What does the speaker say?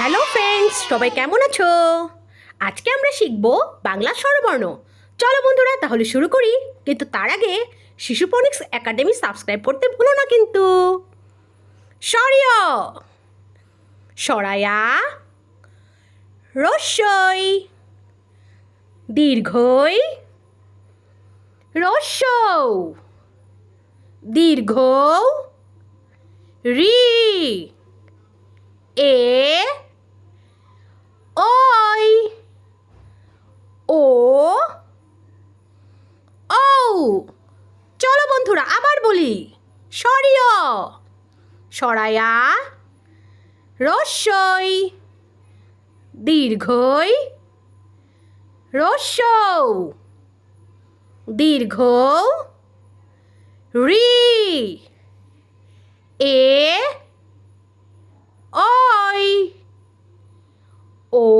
Hello friends সবাই কেমন আছো? আজকে আমরা শিখব বাংলা স্বরবর্ণ। চলো বন্ধুরা, তাহলে শুরু করি। কিন্তু তার আগে শিশুপনিক্স একাডেমি সাবস্ক্রাইব করতে ভুলো না কিন্তু। সরিয় সরায়া রস্যই। দীর্ঘই। রস্যৌ দীর্ঘ রি। এ ওই ও ঔ চলো বন্ধুরা, আবার বলি। সরিয়। সরায়া। রস্যই। দীর্ঘই। রস্যৌ দীর্ঘ রি। এ। ওই ও।